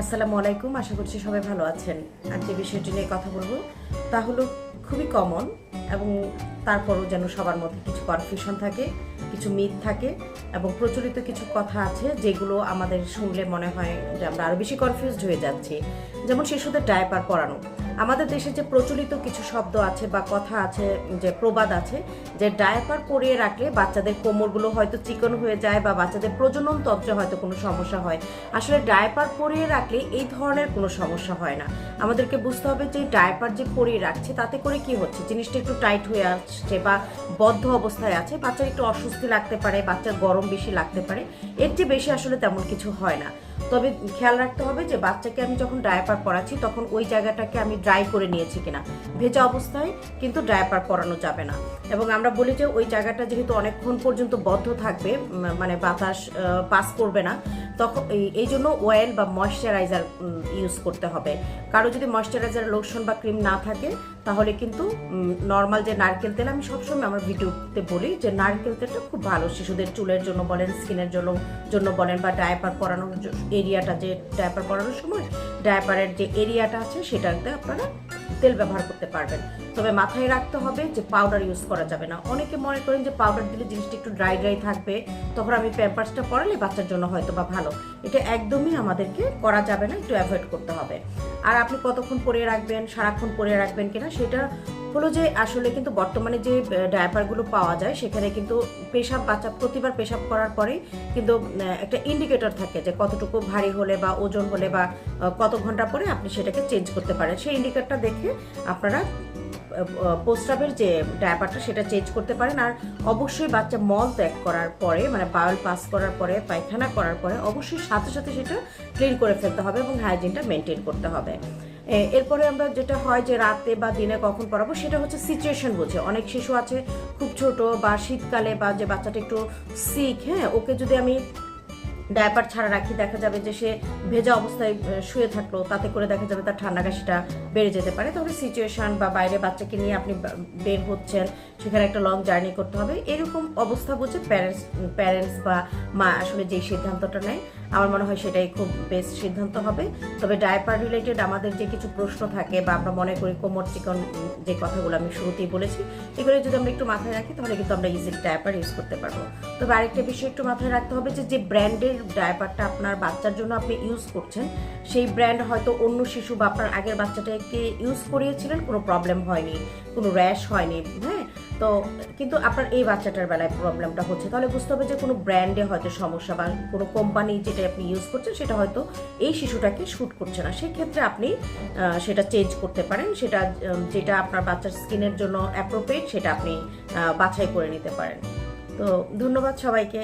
আসসালামু আলাইকুম, আশা করছি সবাই ভালো আছেন। আর যে বিষয়টি নিয়ে কথা বলব। তা হলো, খুবই কমন এবং তারপরও যেন সবার মধ্যে কিছু কনফিউশন থাকে, কিছু মিথ থাকে এবং প্রচলিত কিছু কথা আছে যেগুলো আমাদের শুনলে মনে হয় যে আমরা আরও বেশি কনফিউজড হয়ে যাচ্ছি। যেমন শিশুদের ডায়পার পরানো। আমাদের দেশে যে প্রচলিত কিছু শব্দ আছে বা কথা আছে, যে প্রবাদ আছে, যে ডায়াপার পরিয়ে রাখলে বাচ্চাদের কোমরগুলো হয়তো চিকন হয়ে যায় বা বাচ্চাদের প্রজনন তন্ত্রে হয়তো কোনো সমস্যা হয়। আসলে ডায়াপার পরিয়ে রাখলে এই ধরনের কোনো সমস্যা হয় না। আমাদেরকে বুঝতে হবে যে ডায়াপার যে পরিয়ে রাখছে, তাতে করে কি হচ্ছে? জিনিসটা একটু টাইট হয়ে আসছে বা বদ্ধ অবস্থায় আছে, বাচ্চার একটু অস্বস্তি লাগতে পারে, বাচ্চার গরম বেশি লাগতে পারে, এর চেয়ে বেশি আসলে তেমন কিছু হয় না। তবে খেয়াল রাখতে হবে যে বাচ্চাকে আমি যখন ডায়াপার পরাচ্ছি, তখন ওই জায়গাটাকে আমি ড্রাই করে নিয়েছি কিনা। ভেজা অবস্থায় কিন্তু ডায়াপার পরানো যাবে না। এবং আমরা বলি যে ওই জায়গাটা যেহেতু অনেকক্ষণ পর্যন্ত বদ্ধ থাকবে মানে বাতাস পাস করবে না, তখন এই জন্য অয়েল বা ময়শ্চারাইজার ইউজ করতে হবে। কারও যদি ময়শ্চারাইজার লোশন বা ক্রিম না থাকে, তাহলে কিন্তু নর্মাল যে নারকেল তেল, আমি সবসময় আমার ভিডিওতে বলি যে নারকেল তেলটা খুব ভালো। শিশুদের চুলের জন্য বলেন স্কিনের জন্য জন্য বলেন বা ডায়াপার পরানোর এরিয়াটা যে ডায়াপার পরানোর সময় ডায়াপারের যে এরিয়াটা আছে, সেটাতে আপনারা তেল ব্যবহার করতে পারবেন। তবে মাথায় রাখতে হবে যে পাউডার ইউজ করা যাবে না। অনেকে মনে করেন যে পাউডার দিলে জিনিসটা একটু ড্রাই ড্রাই থাকবে, তখন আমি প্যাম্পার্সটা পরালে বাচ্চার জন্য হয়তো বা ভালো। এটা একদমই আমাদেরকে করা যাবে না, একটু অ্যাভয়েড করতে হবে। আর আপনি কতক্ষণ পরে রাখবেন, সারাক্ষণ পরে রাখবেন কিনা, সেটা হলো যে আসলে কিন্তু বর্তমানে যে ডায়াপারগুলো পাওয়া যায়, সেখানে কিন্তু পেশাব বাচ্চা, প্রতিবার পেশাব করার পরেই কিন্তু একটা ইন্ডিকেটর থাকে যে কতটুকু ভারী হলে বা ওজন হলে বা কত ঘণ্টা পরে আপনি সেটাকে চেঞ্জ করতে পারেন। সেই ইন্ডিকেটরটা দেখে আপনারা পোস্টাবের যে ডায়াপারটা সেটা চেঞ্জ করতে পারেন। আর অবশ্যই বাচ্চা মল ত্যাগ করার পরে মানে বায়োল পাস করার পরে, পায়খানা করার পরে, অবশ্যই সাথে সাথে সেটা ক্লিন করে ফেলতে হবে এবং হাইজিনটা মেনটেন করতে হবে। এরপরে আমরা যেটা হয় যে রাতে বা দিনে কখন পড়াবো, সেটা হচ্ছে সিচুয়েশন বুঝে। অনেক শিশু আছে খুব ছোট বা শীতকালে বা যে বাচ্চাটা একটু সিক হ্যাঁ ওকে যদি আমি ডায়াপার ছাড়া রাখি, দেখা যাবে যে সে ভেজা অবস্থায় শুয়ে থাকল, তাতে করে দেখা যাবে তার ঠান্ডা কাশিটা বেড়ে যেতে পারে। তাহলে সিচুয়েশন বা বাইরে বাচ্চাকে নিয়ে আপনি বের হচ্ছেন, সেখানে একটা লং জার্নি করতে হবে। এরকম অবস্থা বুঝে প্যারেন্টস প্যারেন্টস বা মা আসলে যেই সিদ্ধান্তটা নেয়, আমার মনে হয় সেটাই খুব বেস্ট সিদ্ধান্ত হবে। তবে ডায়াপার রিলেটেড আমাদের যে কিছু প্রশ্ন থাকে বা আমরা মনে করি কোমর চিকন, যে কথাগুলো আমি শুরুতেই বলেছি, এগুলো যদি আমরা একটু মাথায় রাখি, তাহলে কিন্তু আমরা ইজিলি ডায়াপার ইউজ করতে পারব। তবে আরেকটা বিষয় একটু মাথায় রাখতে হবে যে যে ব্র্যান্ডের ডায়াপারটা আপনার বাচ্চার জন্য আপনি ইউজ করছেন, সেই ব্র্যান্ড হয়তো অন্য শিশু বা আপনার আগের বাচ্চাটাকে ইউজ করিয়েছিলেন, কোনো প্রবলেম হয়নি, কোনো র্যাশ হয়নি হ্যাঁ? তো কিন্তু আপনার এই বাচ্চাটার বেলায় প্রবলেমটা হচ্ছে। তাহলে বুঝতে হবে যে কোনো ব্র্যান্ডে হয়তো সমস্যা বা কোনো কোম্পানি যেটা আপনি ইউজ করছেন, সেটা হয়তো এই শিশুটাকে শ্যুট করছে না। সেই ক্ষেত্রে আপনি সেটা চেঞ্জ করতে পারেন, সেটা যেটা আপনার বাচ্চার স্কিনের জন্য অ্যাপ্রোপ্রিয়েট সেটা আপনি বাছাই করে নিতে পারেন। তো ধন্যবাদ সবাইকে।